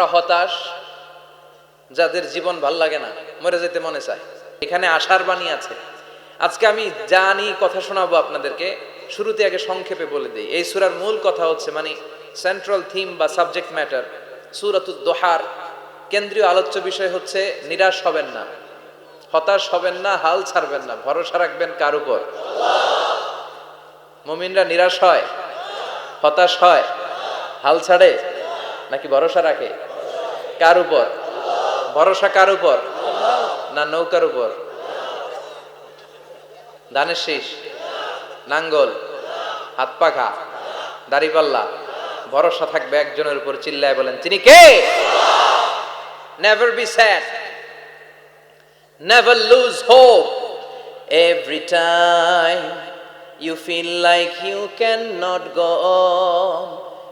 হতাশ, যাদের জীবন ভালো লাগে না, মরে যেতে মনে চায়। এখানে আশার বাণী আছে। আজকে আমি জানি কথা শোনাবো আপনাদেরকে, শুরুতে আগে সংক্ষেপে বলে দিই। এই সুরার মূল কথা হচ্ছে মানে সেন্ট্রাল থিম বা সাবজেক্ট ম্যাটার সুরাতুদ দোহার। কেন্দ্রীয় আলোচ্য বিষয় হচ্ছে, নিরাশ হবেন না। হতাশ হবেন না, হাল ছাড়বেন না। ভরসা রাখবেন কার উপর? মুমিনরা নিরাশ হয়, হতাশ হয়, হাল ছাড়ে। নাকি ভরসা রাখে? কার উপর? ভরসা কার উপর? না নৌকার উপর? ধানের শীষ? নাঙ্গল? হাত পাখা? দাড়িপাল্লা ভরসা থাকবে একজনের উপর, চিল্লায় বলেন, তিনি কে? Never be sad never lose hope every time you feel like you cannot go on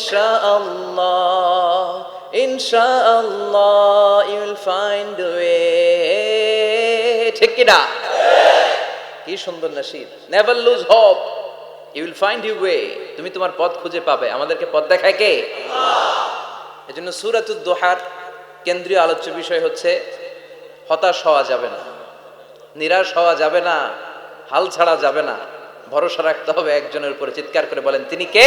inshallah inshallah inshallah you'll find a way ঠিক কিনা? কি সুন্দর Nasid never lose hope you will find you way তুমি তোমার পথ খুঁজে পাবে। আমাদেরকে পথ দেখায় কে? এজন্য সুরাতুদ দোহার কেন্দ্রীয় আলোচ্য বিষয় হচ্ছে, হতাশ হওয়া যাবে না, নিরাশ হওয়া যাবে না, হাল ছাড়া যাবে না। ভরসা রাখতে হবে একজনের উপরে। চিৎকার করে বলেন, তিনি কে?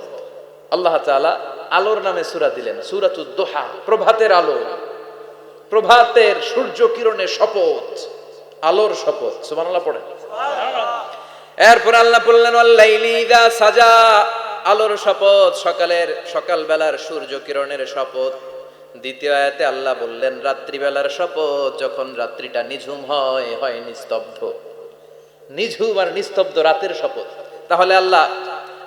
আল্লাহ তাআলা আলোর নামে সূরা দিলেন সূরাতুদ দোহা প্রভাতের আলো। প্রভাতের সূর্য কিরণের শপথ আলোর শপথ। সুবহানাল্লাহ পড়েন। এরপর আল্লাহ বললেন সাজা। আলোর শপথ সকালের সকালবেলার সূর্য কিরণের শপথ। দ্বিতীয় আয়াতে আল্লাহ বললেন রাত্রিবেলার শপথ যখন রাত্রিটা নিঝুম হয় হয় নিস্তব্ধ। নিঝুম আর নিস্তব্ধ রাতের শপথ। তাহলে আল্লাহ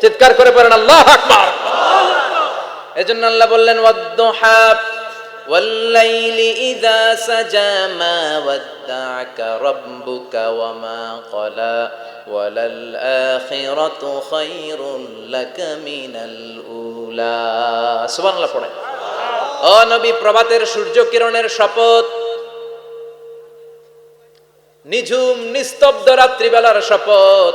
চিৎকার করে পারেন আল্লাহ আকবার এজন্য আল্লাহ বললেন ওয়াদ্দুহা والليل إذا سجى ما ودعك ربك وما قلى وللآخرة خير لك من الأولى সুবহান আল্লাহ পড়ে ও নবী প্রভাতের সূর্য কিরণের শপথ নিঝুম নিস্তব্ধ রাত্রিবেলার শপথ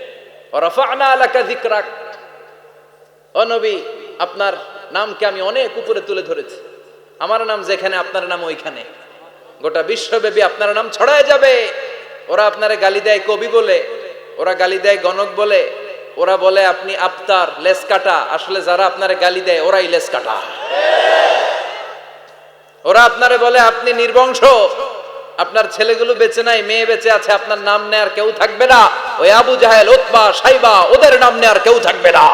ও আপনার নামকে আমি অনেক উপরে তুলে ধরেছি। আমার নাম যেখানে, আপনার নাম ওইখানে। গোটা বিশ্বব্যাপী আপনার নাম ছড়ায় যাবে। ওরা আপনারে গালি দেয় কবি বলে, ওরা গালি দেয় গণক বলে, ওরা বলে আপনি আফতার লেস কাটা আসলে যারা আপনারে গালি দেয়, ওরাই লেস কাটা ওরা আপনারে বলে আপনি নির্বংশ। আপনার ছেলেগুলো বেঁচে নাই, মেয়ে বেঁচে আছে, আপনার নাম নেয়ার কেউ থাকবে না। ওই আবু জাহেল ওতবা সাইবা, ওদের নাম নেয়ার কেউ থাকবে না।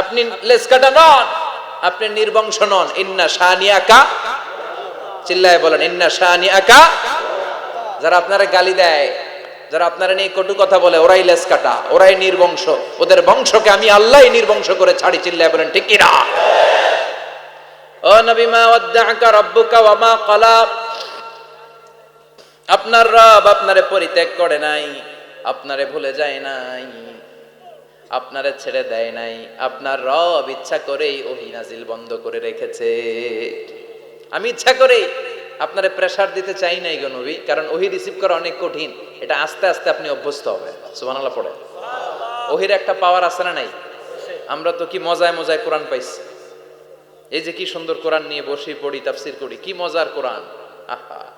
আপনি লেসকাটা নন, আপনি নির্বংশ নন। ইন্না শাহানিয়াকা চিল্লায় বলেন, ইন্না শাহানিয়াকা যারা আপনারা গালি দেয়, যারা আপনারা নিয়ে কটু কথা বলে, ওরাই লেস কাটা ওরাই নির্বংশ। ওদের বংশকে আমি আল্লাহ নির্বংশ করে ছাড়ি, চিল্লায় বলেন, ঠিক কিনা? ও নবী, মা ওয়াদ্দাআকা রাব্বুকা ওয়া মা ক্বালা। আপনার রব আপনারে পরিত্যাগ করে নাই। আপনারে ভুলে যায় নাই আপনারে ছেড়ে দেয় নাই আপনার রব ইচ্ছা করেই ওহি নাজিল বন্ধ করে রেখেছে। আমি ইচ্ছা করেই আপনারে প্রেসার দিতে চাই নাই গো নবী কারণ ওহি রিসিভ করা অনেক কঠিন এটা আস্তে আস্তে আপনি অভ্যস্ত হবে সুবহানাল্লাহ পড়ে ওহির একটা পাওয়ার আছে না নাই? আমরা তো কি মজায় মজায় কোরআন পাইছি। এই যে কি সুন্দর কোরআন নিয়ে বসে পড়ি তাফসির করি কি মজার কোরআন? আহা।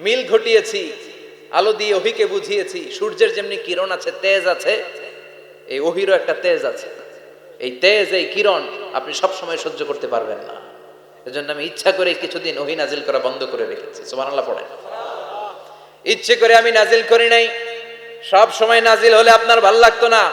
মিল ঘটিয়েছি, আলো দিয়ে ওহিকে বুঝিয়েছি, সূর্যের যেমনি কিরণ আছে, তেজ আছে, এই ওহিরও একটা তেজ আছে। এই তেজ, এই কিরণ আপনি সব সময় সহ্য করতে পারবেন না। এজন্য আমি ইচ্ছা করে কিছুদিন ওহি নাজিল করা বন্ধ করে রেখেছি। সুবহানাল্লাহ পড়েন। ইচ্ছে করে আমি নাজিল করি নাই। সব সময় নাজিল হলে আপনার ভালো লাগতো না।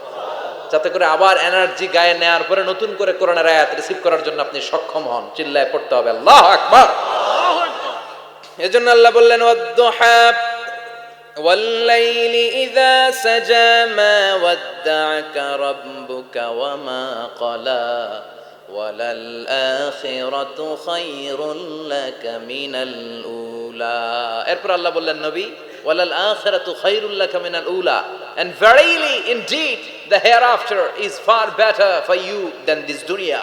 যাতে করে আবার এনার্জি গায়ে নেওয়ার পরে নতুন করে কোরআনের আয়াত রিসিভ করার জন্য আপনি সক্ষম হন চিল্লায় পড়তে হবে আল্লাহ আকবার এজন্য আল্লাহ বললেন ওয়াদ্দুহা والليل إذا سجى ما ودعك ربك وما قلى এরপর আল্লাহ বললেন, নবী ওয়ালাল আখিরাতু খায়রুল্লাকা মিনাল উলা। And verily, indeed hereafter is far better for you than this দুনিয়া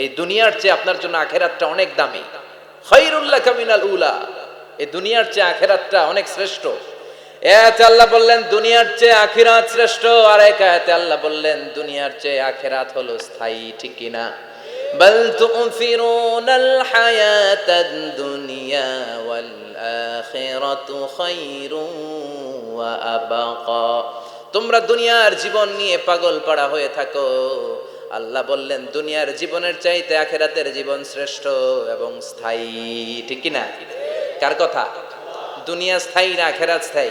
এই দুনিয়ার চেয়ে আপনার জন্য আখেরাতটা অনেক দামি। খায়রুল্লাকা মিনাল উলা। এই দুনিয়ার চেয়ে আখেরাতটা অনেক শ্রেষ্ঠ। এতে আল্লাহ বললেন, দুনিয়ার চেয়ে আখিরাত শ্রেষ্ঠ আর এক আয়াতে আল্লাহ বললেন, দুনিয়ার চেয়ে আখিরাত হলো স্থায়ী, ঠিক কিনা বল তুফিরুনাল হায়াতাদ দুনিয়া ওয়াল আখিরাতু খায়রুন ওয়া আবাকা। তোমরা দুনিয়ার জীবন নিয়ে পাগল পাড়া হয়ে থাকো। আল্লাহ বললেন, দুনিয়ার জীবনের চাইতে আখেরাতের জীবন শ্রেষ্ঠ এবং স্থায়ী, ঠিক কিনা কার কথা? দুনিয়া স্থায়ী না আখেরাত স্থায়ী?